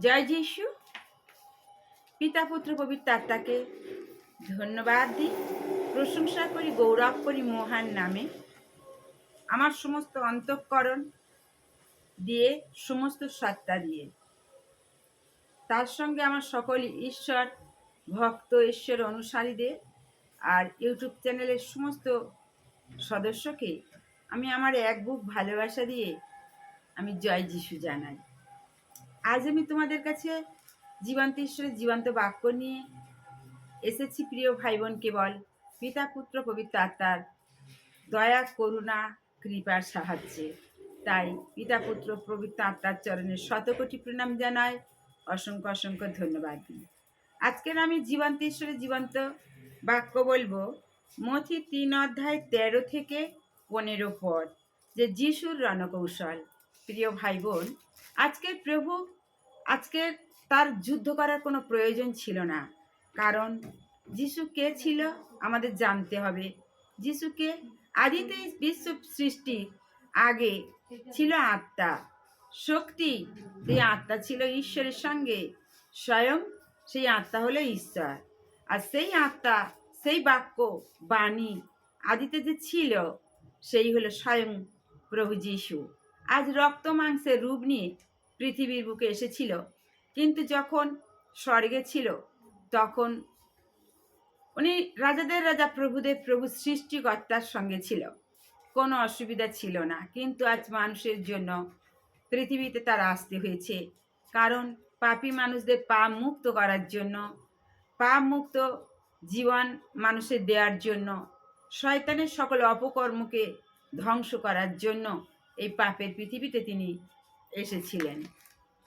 জয় যিশু। পিতা, পুত্র, পবিত্র আত্মাকে ধন্যবাদ দিই, প্রশংসা করি, গৌরব করি মহান নামে। আমার সমস্ত অন্তঃকরণ দিয়ে, সমস্ত সত্তা দিয়ে। তার সঙ্গে আমার সকল ঈশ্বর, ভক্ত, ঈশ্বর অনুসারীদের আর ইউটিউব চ্যানেলের সমস্ত সদস্যকে আমি আমার এক বুক ভালোবাসা দিয়ে আমি জয় যিশু জানাই। আজ আমি তোমাদের কাছে জীবন্ত ঈশ্বরের জীবন্ত বাক্য নিয়ে এসেছি, প্রিয় ভাই বোন কেবল পিতা, পুত্র, পবিত্র আত্মার দয়া, করুণা, কৃপার সাহায্যে। তাই পিতা, পুত্র, পবিত্র আত্মার চরণে শতকোটি প্রণাম জানাই, অসংখ্য অসংখ্য ধন্যবাদ দিই। আজকের আমি জীবন্ত ঈশ্বরের জীবন্ত বাক্য বলব, মথি তিন অধ্যায় তেরো থেকে পনেরো পদ, যে যিশুর রণকৌশল। প্রিয় ভাই বোন আজকের প্রভু, আজকে তার যুদ্ধ করার কোনো প্রয়োজন ছিল না। কারণ যিশু কে ছিল আমাদের জানতে হবে। যিশুকে আদিতে বিশ্ব সৃষ্টির আগে ছিল আত্মা। শক্তি সেই আত্মা ছিল ঈশ্বরের সঙ্গে। স্বয়ং সেই আত্মা হলো ঈশ্বর। আর সেই আত্মা, সেই বাক্য, বাণী আদিতে যে ছিল, সেই হলো স্বয়ং প্রভু যিশু। আজ রক্ত, মাংসের রূপ নিয়ে পৃথিবীর বুকে এসেছিল। কিন্তু যখন স্বর্গে ছিল, তখন উনি রাজাদের রাজা প্রভুদের প্রভু সৃষ্টিকর্তার সঙ্গে ছিল। কোনো অসুবিধা ছিল না। কিন্তু আজ মানুষের জন্য পৃথিবীতে তার আসতে হয়েছে। কারণ পাপী মানুষদের পা মুক্ত করার জন্য পা মুক্ত জীবন মানুষের দেওয়ার জন্য, শয়তানের সকল অপকর্মকে ধ্বংস করার জন্য এই পাপের পৃথিবীতে তিনি এসেছিলেন।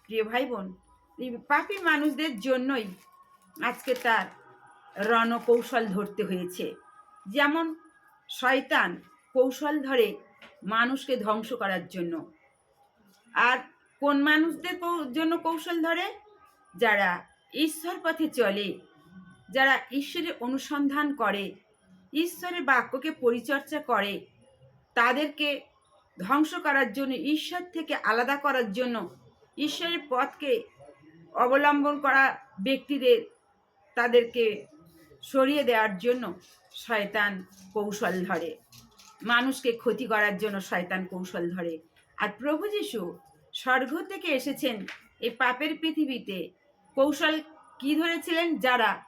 প্রিয় ভাই বোন পাপী মানুষদের জন্যই আজকে তার রণকৌশল ধরতে হয়েছে। যেমন শয়তান কৌশল ধরে মানুষকে ধ্বংস করার জন্য। আর কোন মানুষদের জন্য কৌশল ধরে? যারা ঈশ্বর পথে চলে, যারা ঈশ্বরের অনুসন্ধান করে, ঈশ্বরের বাক্যকে পরিচর্যা করে, তাদেরকে ধ্বংস করার জন্য, ঈশ্বর থেকে আলাদা করার জন্য, ঈশ্বরের পথকে অবলম্বন করা ব্যক্তিদের, তাদেরকে সরিয়ে দেওয়ার জন্য শয়তান কৌশল ধরে। মানুষকে ক্ষতি করার জন্য শয়তান কৌশল ধরে। আর প্রভু যিশু স্বর্গ থেকে এসেছেন এই পাপের পৃথিবীতে। কৌশল কি ধরেছিলেন? যারা,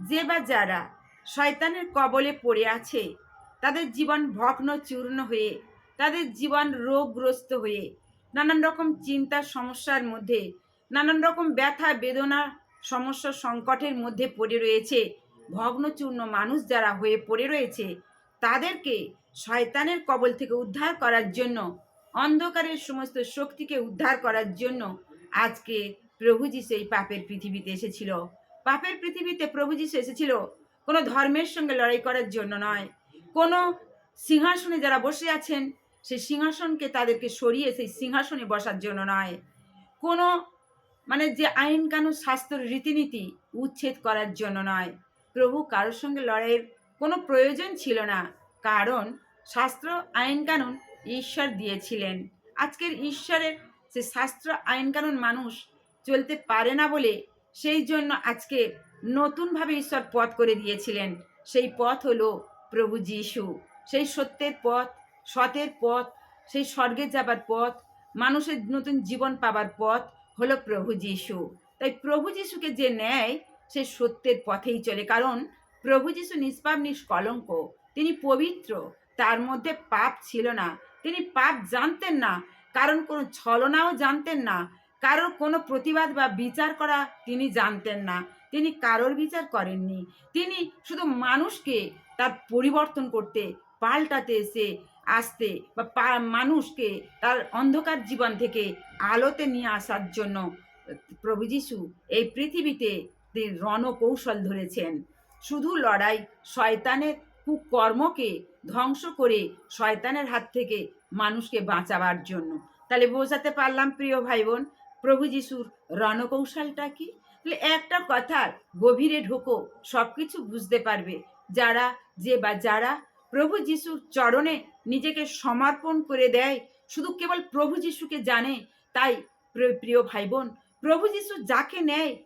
যে বা যারা শয়তানের কবলে পড়ে আছে, তাদের জীবন ভগ্ন চূর্ণ হয়ে তাদের জীবন রোগগ্রস্ত হয়ে নানান রকম চিন্তার সমস্যার মধ্যে, নানান রকম ব্যথা, বেদনা, সমস্যা সংকটের মধ্যে পড়ে রয়েছে। ভগ্নচূর্ণ মানুষ যারা হয়ে পড়ে রয়েছে, তাদেরকে শয়তানের কবল থেকে উদ্ধার করার জন্য, অন্ধকারের সমস্ত শক্তিকে উদ্ধার করার জন্য আজকে প্রভু যিশু এই পাপের পৃথিবীতে এসেছিল। পাপের পৃথিবীতে প্রভু যিশু এসেছিল কোনো ধর্মের সঙ্গে লড়াই করার জন্য নয়। কোনো সিংহাসনে যারা বসে আছেন সেই সিংহাসনকে তাদেরকে সরিয়ে সেই সিংহাসনে বসার জন্য নয়। কোনো মানে যে আইন কানুন, শাস্ত্র, রীতিনীতি উচ্ছেদ করার জন্য নয়। প্রভু কারোর সঙ্গে লড়াইয়ের কোনো প্রয়োজন ছিল না। কারণ শাস্ত্র, আইন কানুন ঈশ্বর দিয়েছিলেন। আজকের ঈশ্বরের সে শাস্ত্র, আইন কানুন মানুষ চলতে পারে না বলে সেই জন্য আজকে নতুনভাবে ঈশ্বর পথ করে দিয়েছিলেন। সেই পথ হলো প্রভু যিশু। সেই সত্যের পথ সতের পথ, সেই স্বর্গে যাবার পথ, মানুষের নতুন জীবন পাবার পথ হলো প্রভু যিশু। তাই প্রভু যিশুকে যে নেয় সে সত্যের পথেই চলে। কারণ প্রভু যিশু নিষ্পাপ, নিষ্কলঙ্ক। তিনি পবিত্র, তার মধ্যে পাপ ছিল না। তিনি পাপ জানতেন না। কারণ কোনো ছলনাও জানতেন না। কারোর কোনো প্রতিবাদ বা বিচার করা তিনি জানতেন না। তিনি কারোর বিচার করেননি। তিনি শুধু মানুষকে তার পরিবর্তন করতে, পাল্টাতে এসে আসতে বা মানুষকে তার অন্ধকার জীবন থেকে আলোতে নিয়ে আসার জন্য প্রভু যিশু এই পৃথিবীতে রণকৌশল ধরেছেন। শুধু লড়াই, শয়তানের কুকর্মকে ধ্বংস করে শয়তানের হাত থেকে মানুষকে বাঁচাবার জন্য। তাহলে বোঝাতে পারলাম প্রিয় ভাই বোন প্রভু যিশুর রণকৌশলটা কি? তাহলে একটা কথার গভীরে ঢোকো সব কিছু বুঝতে পারবে। যারা যে বা যারা প্রভু যিশুর চরণে নিজেকে সমর্পণ করে দেয়। শুধু কেবল প্রভু যিশুকে জানে, তাই প্রিয়- ভাই বোন প্রভু যিশু যাকে নেয়,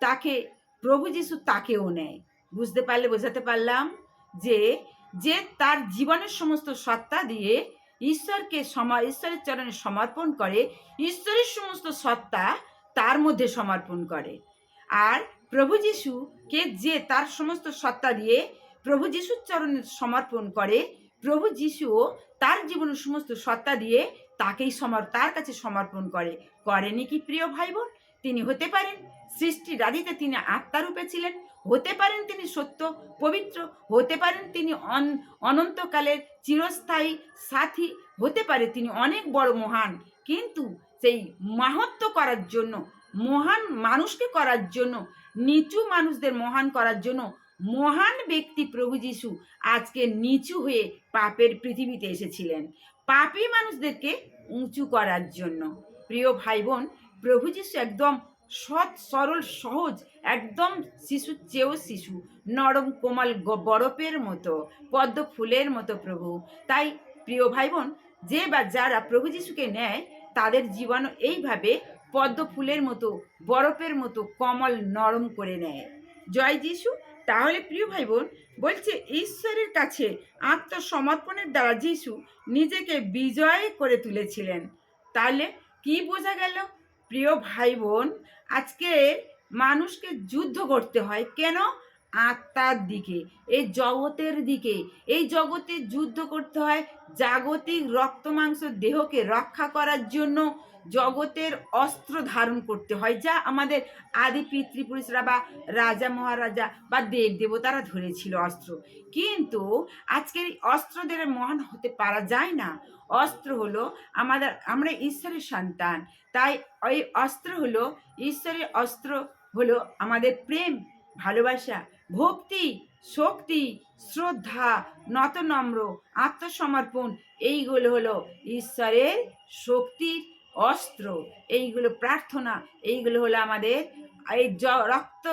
তাকে, প্রভু যিশু তাকেও নেয়। বুঝতে পারলে বোঝাতে পারলাম যে যে তার জীবনের সমস্ত সত্তা দিয়ে ঈশ্বরকে সমা, ঈশ্বরের চরণে সমর্পণ করে, ঈশ্বরের সমস্ত সত্তা তার মধ্যে সমর্পণ করে। আর প্রভু যিশুকে যে তার সমস্ত সত্তা দিয়ে প্রভু যিশুর চরণে সমর্পণ করে। প্রভু যিশুও তার জীবনের সমস্ত সত্তা দিয়ে তাকেই সমর, তার কাছে সমর্পণ করে। করেনি কি প্রিয় ভাই বোন তিনি হতে পারেন সৃষ্টির আদিতে তিনি আত্মারূপে ছিলেন। হতে পারেন তিনি সত্য, পবিত্র। হতে পারেন তিনি অন- অনন্তকালের চিরস্থায়ী সাথী। হতে পারে তিনি অনেক বড় মহান। কিন্তু সেই মাহাত্ম করার জন্য, মহান মানুষকে করার জন্য, নিচু মানুষদের মহান করার জন্য মহান ব্যক্তি প্রভু যিশু আজকে নিচু হয়ে পাপের পৃথিবীতে এসেছিলেন। পাপী মানুষদেরকে উঁচু করার জন্য। প্রিয় ভাই বোন প্রভু যিশু একদম সৎ, সরল, সহজ, একদম শিশুর চেয়েও শিশু, নরম, কোমল বরফের মতো, পদ্ম ফুলের মতো প্রভু। তাই প্রিয় ভাই বোন যে বা যারা প্রভু যিশুকে নেয়, তাদের জীবন এইভাবে পদ্ম ফুলের মতো, বরফের মতো, কমল, নরম করে নেয়। জয় যিশু। তাহলে প্রিয় ভাই বোন বলছে ঈশ্বরের কাছে আত্মসমর্পণের দ্বারা যিশু নিজেকে বিজয় করে তুলেছিলেন। তাহলে কি বোঝা গেল? প্রিয় ভাই বোন আজকে মানুষকে যুদ্ধ করতে হয়। কেন? আত্মার দিকে, এই জগতের দিকে, এই জগতে যুদ্ধ করতে হয় জাগতিক রক্ত মাংস দেহকে রক্ষা করার জন্য। জগতের অস্ত্র ধারণ করতে হয়, যা আমাদের আদি পিতৃপুরুষরা বা রাজা মহারাজা বা দেব দেবতারা ধরেছিল অস্ত্র। কিন্তু আজকের এই অস্ত্রদের মহান হতে পারা যায় না। অস্ত্র হলো আমাদের, আমরা ঈশ্বরের সন্তান। তাই ওই অস্ত্র হলো, ঈশ্বরের অস্ত্র হলো আমাদের প্রেম, ভালোবাসা ভক্তি, শক্তি, শ্রদ্ধা, নতনম্র, আত্মসমর্পণ, এইগুলো হলো ঈশ্বরের শক্তির অস্ত্র, এইগুলো প্রার্থনা, এইগুলো হলো আমাদের এই রক্ত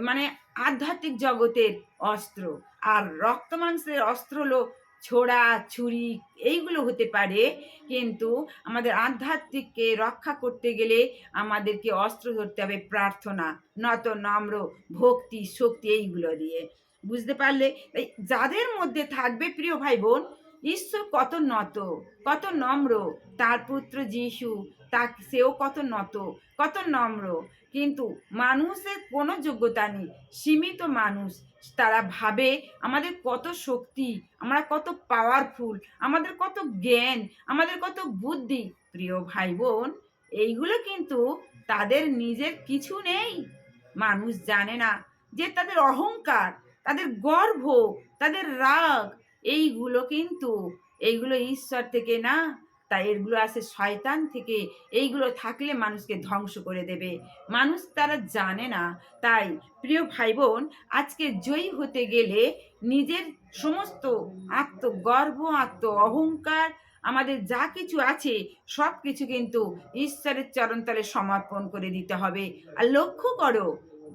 মানে আধ্যাত্মিক জগতের অস্ত্র। আর রক্ত মাংসের অস্ত্র হলো ছোড়া, ছুরি এইগুলো হতে পারে। কিন্তু আমাদের আধ্যাত্মিককে রক্ষা করতে গেলে আমাদেরকে অস্ত্র ধরতে হবে প্রার্থনা, নত, নম্র, ভক্তি, শক্তি এইগুলো দিয়ে। বুঝতে পারলে? তাই যাদের মধ্যে থাকবে প্রিয় ভাই বোন ঈশ্বর কত নত, কত নম্র, তার পুত্র যিশু তা সেও কত নত, কত নম্র কিন্তু মানুষের কোনো যোগ্যতা নেই, সীমিত মানুষ। তারা ভাবে, আমাদের কত শক্তি, আমরা কত পাওয়ারফুল আমাদের কত জ্ঞান, আমাদের কত বুদ্ধি। প্রিয় ভাই বোন এইগুলো কিন্তু তাদের নিজের কিছু নেই। মানুষ জানে না যে তাদের অহংকার, তাদের গর্ব, তাদের রাগ, এইগুলো কিন্তু, এইগুলো ঈশ্বর থেকে না তাই এগুলো আসে শয়তান থেকে এইগুলো থাকলে মানুষকে ধ্বংস করে দেবে। মানুষ তারা জানে না। তাই প্রিয় ভাই বোন আজকে জয়ী হতে গেলে নিজের সমস্ত আত্মগর্ব আত্ম অহংকার আমাদের যা কিছু আছে সব কিছু কিন্তু ঈশ্বরের চরণতলে সমর্পণ করে দিতে হবে। আর লক্ষ্য করো,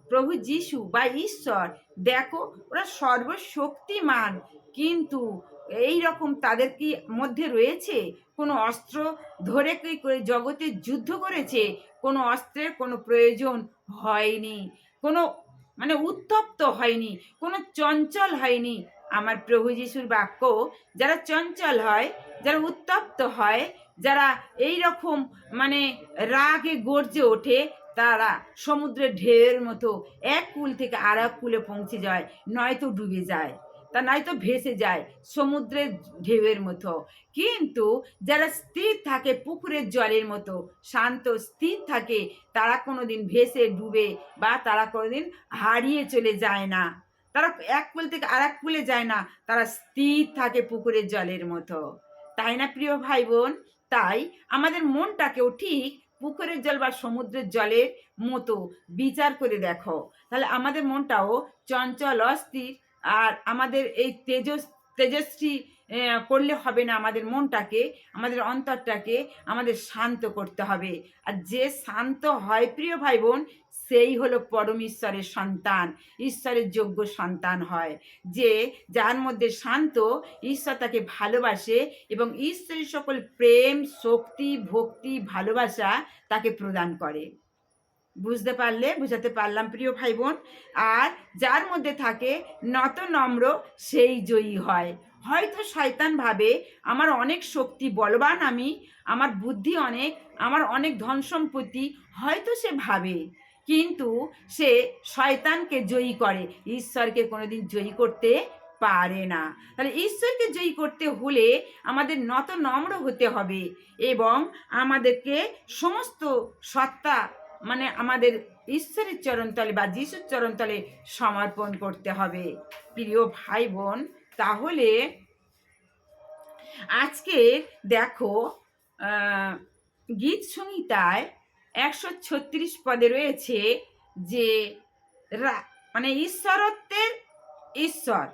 প্রভু যিশু বা ঈশ্বর, দেখো, ওরা সর্বশক্তিমান, কিন্তু এই রকম তাদের কি মধ্যে রয়েছে? কোনো অস্ত্র ধরে কি করে জগতে যুদ্ধ করেছে? কোনো অস্ত্রের কোনো প্রয়োজন হয়নি। কোনো মানে উত্তপ্ত হয়নি। কোনো চঞ্চল হয়নি। আমার প্রভু যিশুর বাক্য, যারা চঞ্চল হয়, যারা উত্তপ্ত হয়, যারা এই রকম মানে রাগে গর্জে ওঠে, তারা সমুদ্রের ঢেউয়ের মতো এক কুল থেকে আর এক কুলে পৌঁছে যায়, নয়তো ডুবে যায়। তা নয়তো ভেসে যায় সমুদ্রের ঢেউয়ের মতো। কিন্তু যারা স্থির থাকে পুকুরের জলের মতো, শান্ত স্থির থাকে, তারা কোনোদিন ভেসে ডুবে বা তারা কোনোদিন হারিয়ে চলে যায় না। তারা এক কুল থেকে আর এক কুলে যায় না, তারা স্থির থাকে পুকুরের জলের মতো। তাই না, প্রিয় ভাই বোন তাই আমাদের মনটাকেও ঠিক পুকুরের জল বা সমুদ্রের জলের মতো বিচার করে দেখো। তাহলে আমাদের মনটাও চঞ্চল, অস্থির আর আমাদের এই তেজস, তেজস্বী করলে হবে না আমাদের মনটাকে, আমাদের অন্তরটাকে আমাদের শান্ত করতে হবে। আর যে শান্ত হয়, প্রিয় ভাই বোন সেই হলো পরম ঈশ্বরের সন্তান, ঈশ্বরের যোগ্য সন্তান হয়। যে যার মধ্যে শান্ত, ঈশ্বর তাকে ভালোবাসে এবং ঈশ্বরের সকল প্রেম, শক্তি, ভক্তি, ভালোবাসা তাকে প্রদান করে। বুঝতে পারলে বুঝাতে পারলাম, প্রিয় ভাই বোন আর যার মধ্যে থাকে নত নম্র সেই জয়ী হয়। হয়তো শয়তান ভাবে আমার অনেক শক্তি বলবান আমি, আমার বুদ্ধি অনেক, আমার অনেক ধন সম্পত্তি, হয়তো সে ভাবে। কিন্তু সে শয়তানকে জয়ী করে। ঈশ্বরকে কোনোদিন জয়ী করতে পারে না। তাহলে ঈশ্বরকে জয়ী করতে হলে আমাদের নত নম্র হতে হবে এবং আমাদেরকে সমস্ত সত্তা মানে আমাদের ঈশ্বরের চরণতলে বা যিশুর চরণতলে সমর্পণ করতে হবে। প্রিয় ভাই বোন তাহলে আজকে দেখো গীত সংহিতায় একশো ছত্রিশ পদে রয়েছে যে মানে ঈশ্বরত্বের ঈশ্বর,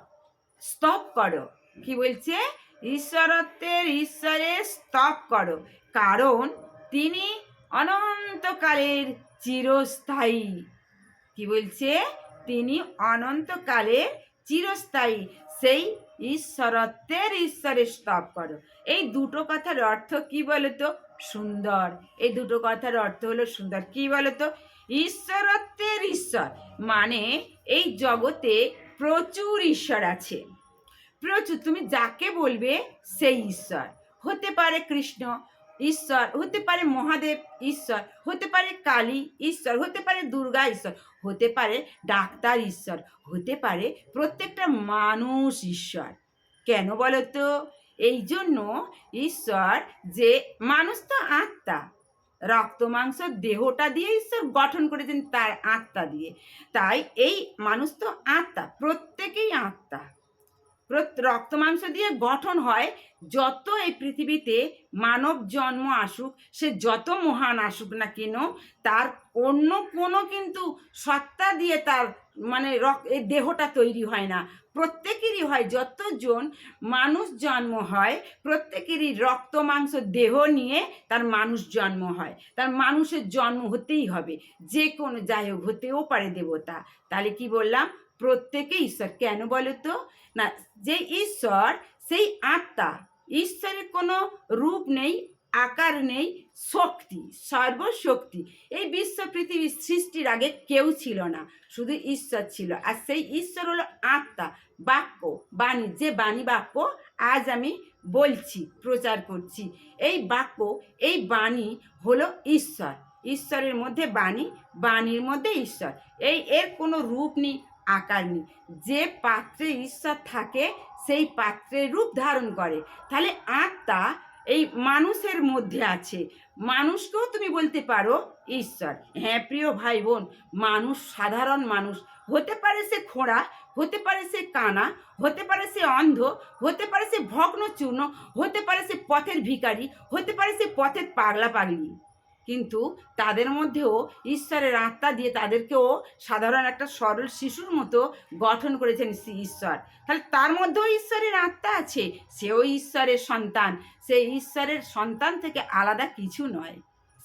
স্তব করো। কি বলছে? ঈশ্বরত্বের ঈশ্বরে স্তব করো। কারণ তিনি অনন্তকালের চিরস্থায়ী। কি বলছে? তিনি অনন্তকালের চিরস্থায়ী। সেই ঈশ্বরত্বের ঈশ্বরের স্তব করো। এই দুটো কথার অর্থ কি বলতো? সুন্দর। এই দুটো কথার অর্থ হলো সুন্দর। কি বলতো? ঈশ্বরত্বের ঈশ্বর। মানে এই জগতে প্রচুর ঈশ্বর আছে। প্রচুর। তুমি যাকে বলবে সেই ঈশ্বর। হতে পারে কৃষ্ণ ঈশ্বর, হতে পারে মহাদেব ঈশ্বর, হতে পারে কালী ঈশ্বর, হতে পারে দুর্গা ঈশ্বর, হতে পারে ডাক্তার ঈশ্বর, হতে পারে প্রত্যেকটা মানুষ ঈশ্বর। কেন বলো তো এই জন্য ঈশ্বর যে মানুষ তো আত্মা, রক্ত, মাংস, দেহটা দিয়ে ঈশ্বর গঠন করেছেন তার আত্মা দিয়ে। তাই এই মানুষ তো আত্মা, প্রত্যেকেই আত্মা। রক্ত মাংস দিয়ে গঠন হয়, যত এই পৃথিবীতে মানব জন্ম আসুক, সে যত মহান আসুক না কেন, তার অন্য কোনো কিন্তু সত্তা দিয়ে তার মানে রক, এই দেহটা তৈরি হয় না। প্রত্যেকেরই হয়, যতজন মানুষ জন্ম হয়, প্রত্যেকেরই রক্ত, মাংস, দেহ নিয়ে তার মানুষ জন্ম হয়। তার মানুষের জন্ম হতেই হবে। যে কোনো যাই হোক, হতেও পারে দেবতা। তাহলে কি বললাম? প্রত্যেকে ঈশ্বর। কেন বলো তো? না, যে ঈশ্বর, সেই আত্মা। ঈশ্বরের কোনো রূপ নেই আকার নেই, শক্তি, সর্বশক্তি। এই বিশ্ব পৃথিবীর সৃষ্টির আগে কেউ ছিল না, শুধু ঈশ্বর ছিল। আর সেই ঈশ্বর হলো আত্মা, বাক্য, বাণী। যে বাণী বাক্য আজ আমি বলছি, প্রচার করছি, এই বাক্য, এই বাণী হলো ঈশ্বর। ঈশ্বরের মধ্যে বাণী, বাণীর মধ্যে ঈশ্বর। এই এর কোনো রূপ নেই, আকার নেই। যে পাত্রে ঈশ্বর থাকে, সেই পাত্রের রূপ ধারণ করে। তাহলে আত্মা এই মানুষের মধ্যে আছে। মানুষকেও তুমি বলতে পারো, ঈশ্বর। হ্যাঁ প্রিয় ভাই বোন মানুষ সাধারণ মানুষ। হতে পারে সে খোঁড়া, হতে পারে সে কানা, হতে পারে সে অন্ধ, হতে পারে সে ভগ্নচূর্ণ, হতে পারে সে পথের ভিখারি, হতে পারে সে পথের পাগলা পাগলি কিন্তু তাদের মধ্যেও ঈশ্বরের আত্মা দিয়ে তাদেরকেও সাধারণ একটা সরল শিশুর মতো গঠন করেছেন ঈশ্বর। তাহলে তার মধ্যেও ঈশ্বরের আত্মা আছে, সেও ঈশ্বরের সন্তান। সে ঈশ্বরের সন্তান থেকে আলাদা কিছু নয়,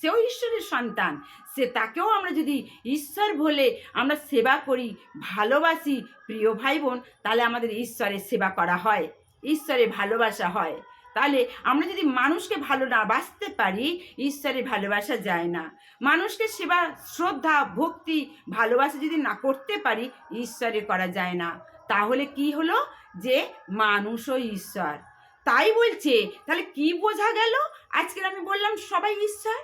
সেও ঈশ্বরের সন্তান। সে তাকেও আমরা যদি ঈশ্বর বলে আমরা সেবা করি, ভালোবাসি, প্রিয় ভাই বোন, তাহলে আমাদের ঈশ্বরের সেবা করা হয় ঈশ্বরে ভালোবাসা হয়। তাহলে আমরা যদি মানুষকে ভালো না বাঁচতে পারি, ঈশ্বরের ভালোবাসা যায় না। মানুষকে সেবা, শ্রদ্ধা, ভক্তি, ভালোবাসা যদি না করতে পারি, ঈশ্বরে করা যায় না। তাহলে কি হলো? যে মানুষও ঈশ্বর। তাই বলছে, তাহলে কি বোঝা গেল? আজকের আমি বললাম সবাই ঈশ্বর।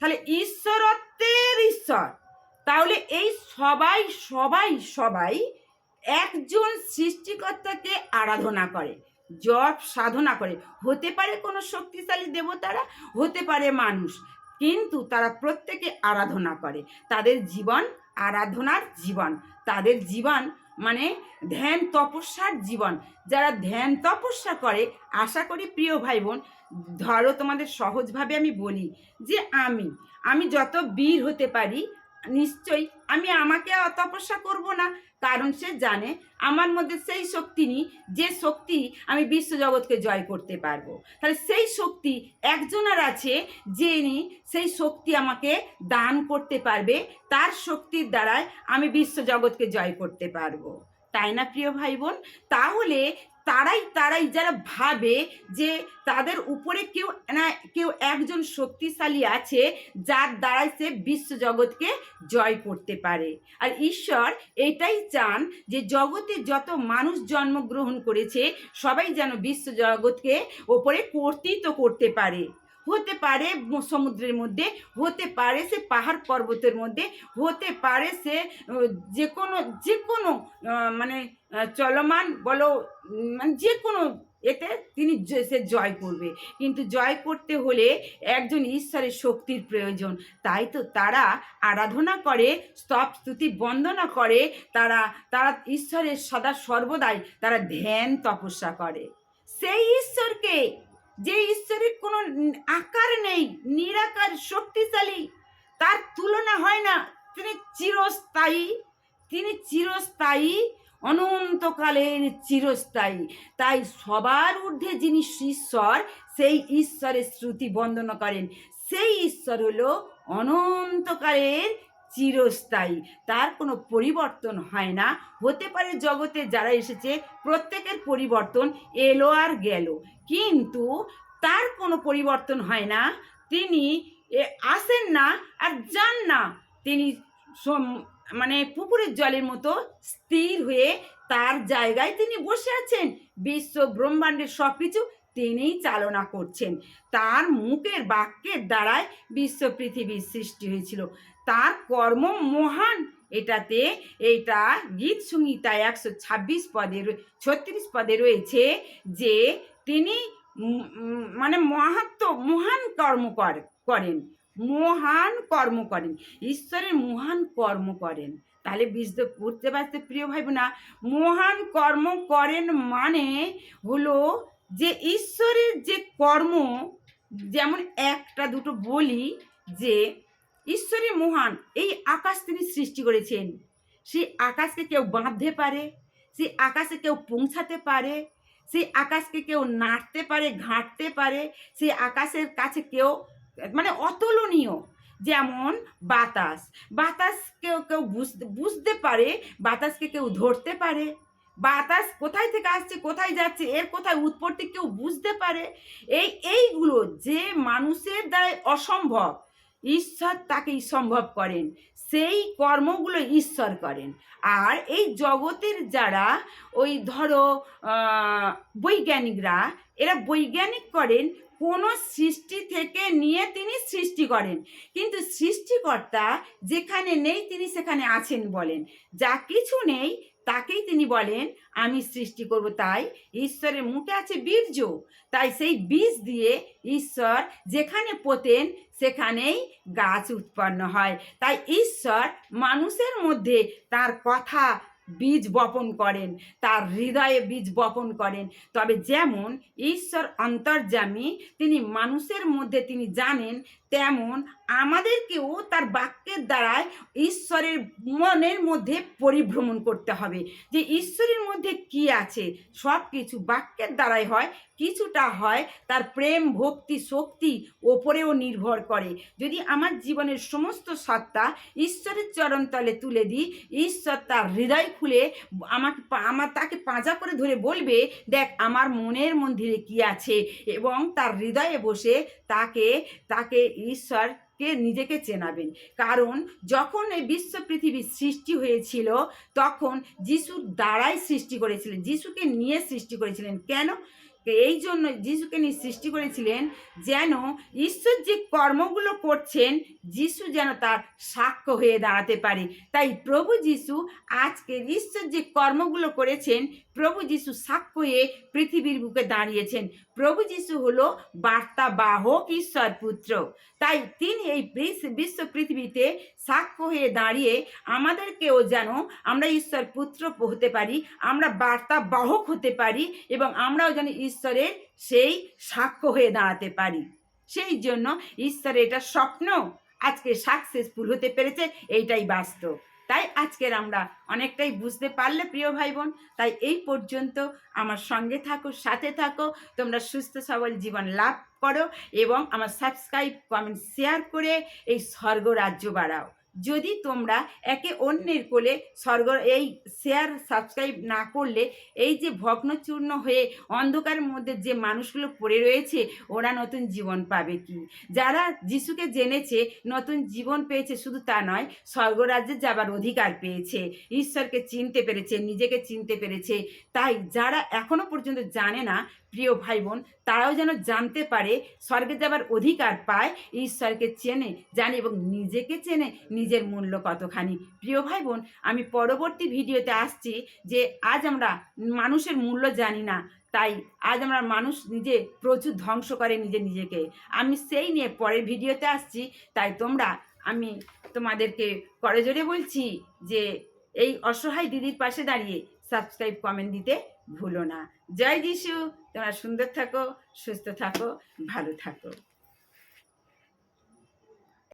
তাহলে ঈশ্বরত্বের ঈশ্বর। তাহলে এই সবাই সবাই সবাই একজন সৃষ্টিকর্তাকে আরাধনা করে। জপ সাধনা করে। হতে পারে কোনো শক্তিশালী দেবতারা, হতে পারে মানুষ, কিন্তু তারা প্রত্যেকে আরাধনা করে। তাদের জীবন আরাধনার জীবন। তাদের জীবন মানে ধ্যান তপস্যার জীবন। যারা ধ্যান তপস্যা করে, আশা করি প্রিয় ভাই বোন ধরো তোমাদের সহজভাবে আমি বলি যে আমি আমি যত বীর হতে পারি নিশ্চয়ই আমি আমাকে তপস্যা করব না। কারণ সে জানে আমার মধ্যে সেই শক্তি নেই, যে শক্তি আমি বিশ্বজগৎকে জয় করতে পারব। তাহলে সেই শক্তি একজনের আছে যিনি সেই শক্তি আমাকে দান করতে পারবে। তার শক্তির দ্বারাই আমি বিশ্বজগৎকে জয় করতে পারব। তাই না, প্রিয় ভাই বোন? তাহলে তারাই তারাই যারা ভাবে যে তাদের উপরে কেউ না, কেউ একজন শক্তিশালী আছে, যার দ্বারাই সে বিশ্বজগৎকে জয় করতে পারে। আর ঈশ্বর এটাই চান যে জগতে যত মানুষ জন্মগ্রহণ করেছে, সবাই যেন বিশ্বজগৎকে ওপরে কর্তৃত্ব করতে পারে। হতে পারে সমুদ্রের মধ্যে, হতে পারে সে পাহাড় পর্বতের মধ্যে, হতে পারে সে যে কোনো যে কোনো মানে চলমান বলো মানে যে কোনো এতে তিনি সে জয় করবে। কিন্তু জয় করতে হলে একজন ঈশ্বরের শক্তির প্রয়োজন। তাই তো তারা আরাধনা করে, স্তব স্তুতি বন্দনা করে, তারা তারা ঈশ্বরের সদা সর্বদাই তারা ধ্যান তপস্যা করে। সেই ঈশ্বরকে যে ঈশ্বরের কোনো আকার নেই, নিরাকার, শক্তিশালী, তার তুলনা হয় না। তিনি চিরস্থায়ী তিনি চিরস্থায়ী, অনন্তকালের চিরস্থায়ী। তাই সবার ঊর্ধ্বে যিনি ঈশ্বর, সেই ঈশ্বরের শ্রুতি বন্দনা করেন। সেই ঈশ্বর হলো অনন্তকালের চিরস্থায়ী। তার কোনো পরিবর্তন হয় না। হতে পারে জগতে যারা এসেছে, প্রত্যেকের পরিবর্তন এলো আর গেল। কিন্তু তার কোনো পরিবর্তন হয় না। তিনি আসেন না আর যান না। তিনি মানে পুকুরের জলের মতো স্থির হয়ে তার জায়গায় তিনি বসে আছেন। বিশ্ব ব্রহ্মাণ্ডের সব কিছু তিনিই চালনা করছেন। তার মুখের বাক্যের দ্বারাই বিশ্ব পৃথিবীর সৃষ্টি হয়েছিল। তার কর্ম মহান। এটাতে এইটা গীত সংহিতায় একশো ছাব্বিশ পদে ছত্রিশ পদে রয়েছে যে তিনি মানে মহাত্ম, মহান কর্ম করেন। মহান কর্ম করেন। ঈশ্বরের মহান কর্ম করেন। তাহলে বুঝতে বুঝতে পারতে প্রিয় ভাই না মহান কর্ম করেন মানে হলো যে ঈশ্বরের যে কর্ম, যেমন একটা দুটো বলি যে ঈশ্বরের মহান, এই আকাশ তিনি সৃষ্টি করেছেন। সেই আকাশকে কেউ বাঁধতে পারে, সেই আকাশে কেউ পৌঁছাতে পারে, সেই আকাশকে কেউ নাড়তে পারে, ঘাঁটতে পারে, সেই আকাশের কাছে কেউ মানে অতুলনীয়, যেমন বাতাস। বাতাস কেউ বুঝতে বুঝতে পারে, বাতাসকে কেউ ধরতে পারে। বাতাস কোথায় থেকে আসছে, কোথায় যাচ্ছে, এর কোথায় উৎপত্তি কেউ বুঝতে পারে। এই, এইগুলো যে মানুষের দ্বারা অসম্ভব ঈশ্বর তাকেই সম্ভব করেন। সেই কর্মগুলো ঈশ্বর করেন। আর এই জগতের যারা ওই ধরো বৈজ্ঞানিকরা, এরা বৈজ্ঞানিক করেন, কোনো সৃষ্টি থেকে নিয়ে তিনি সৃষ্টি করেন। কিন্তু সৃষ্টিকর্তা যেখানে নেই, তিনি সেখানে আছেন বলেন। যা কিছু নেই তাকেই তিনি বলেন, আমি সৃষ্টি করব। তাই ঈশ্বরের মুখে আছে বীর্য। তাই সেই বীজ দিয়ে ঈশ্বর যেখানে পোতেন, সেখানেই গাছ উৎপন্ন হয়। তাই ঈশ্বর মানুষের মধ্যে তার কথা বীজ বপন করেন, তার হৃদয়ে বীজ বপন করেন। তবে যেমন ঈশ্বর অন্তর্যামী, তিনি মানুষের মধ্যে তিনি জানেন, তেমন আমাদেরকেও তার বাক্যের দ্বারায় ঈশ্বরের মনের মধ্যে পরিভ্রমণ করতে হবে। যে ঈশ্বরের মধ্যে কি আছে সব কিছু বাক্যের দ্বারাই হয়, কিছুটা হয় তার প্রেম, ভক্তি, শক্তি ওপরেও নির্ভর করে। যদি আমার জীবনের সমস্ত সত্তা ঈশ্বরের চরণতলে তুলে দিই, ঈশ্বর তার হৃদয় খুলে আমাকে আমার তাকে পাঁজা করে ধরে বলবে, দেখ, আমার মনের মন্দিরে কি আছে? এবং তার হৃদয়ে বসে তাকে তাকে ঈশ্বর কে নিজেকে চেনাবেন। কারণ যখন এই বিশ্ব পৃথিবীর সৃষ্টি হয়েছিল, তখন যিশুর দ্বারাই সৃষ্টি করেছিলেন, যিশুকে নিয়ে সৃষ্টি করেছিলেন। কেন? এই জন্য যিশুকে নিয়ে সৃষ্টি করেছিলেন যেন ঈশ্বর যে কর্মগুলো করছেন, যিশু যেন তার সাক্ষ্য হয়ে দাঁড়াতে পারে। তাই প্রভু যিশু আজকের ঈশ্বর যে কর্মগুলো করেছেন, প্রভু যিশু সাক্ষ্য হয়ে পৃথিবীর বুকে দাঁড়িয়েছেন। প্রভু যিশু হলো বার্তা বাহক ঈশ্বর পুত্র তাই তিনি এই বিশ্ব পৃথিবীতে সাক্ষ্য হয়ে দাঁড়িয়ে আমাদেরকেও যেন আমরা ঈশ্বর পুত্র হতে পারি, আমরা বার্তা বাহক হতে পারি এবং আমরাও যেন ঈশ্বরের সেই সাক্ষ্য হয়ে দাঁড়াতে পারি। সেই জন্য ঈশ্বরের এটা স্বপ্ন আজকে সাকসেসফুল হতে পেরেছে, এইটাই বাস্তব। তাই আজকের আমরা অনেকটাই বুঝতে পারলে প্রিয় ভাই বোন তাই এই পর্যন্ত আমার সঙ্গে থাকো, সাথে থাকো, তোমরা সুস্থ সবল জীবন লাভ করো এবং আমার সাবস্ক্রাইব কমেন্ট শেয়ার করে এই স্বর্গ রাজ্য বাড়াও। যদি তোমরা একে অন্যের কোলে স্বর্গ, এই শেয়ার সাবস্ক্রাইব না করলে, এই যে ভগ্নচূর্ণ হয়ে অন্ধকারের মধ্যে যে মানুষগুলো পড়ে রয়েছে, ওরা নতুন জীবন পাবে কি? যারা যিশুকে জেনেছে, নতুন জীবন পেয়েছে, শুধু তা নয়, স্বর্গরাজ্যে যাবার অধিকার পেয়েছে, ঈশ্বরকে চিনতে পেরেছে, নিজেকে চিনতে পেরেছে। তাই যারা এখনও পর্যন্ত জানে না, প্রিয় ভাই বোন তারাও যেন জানতে পারে, স্বর্গে যাবার অধিকার পায়, ঈশ্বরকে চেনে, জানে এবং নিজেকে চেনে নিজের মূল্য কতখানি? প্রিয় ভাই বোন আমি পরবর্তী ভিডিওতে আসছি যে আজ আমরা মানুষের মূল্য জানি না, তাই আজ আমরা মানুষ নিজে প্রচুর ধ্বংস করে নিজে নিজেকে। আমি সেই নিয়ে পরের ভিডিওতে আসছি, তাই তোমরা, আমি তোমাদেরকে করজোরে বলছি যে এই অসহায় দিদির পাশে দাঁড়িয়ে সাবস্ক্রাইব কমেন্ট দিতে ভুলো না। জয় যিশু, তোমরা সুন্দর থাকো, সুস্থ থাকো, ভালো থাকো।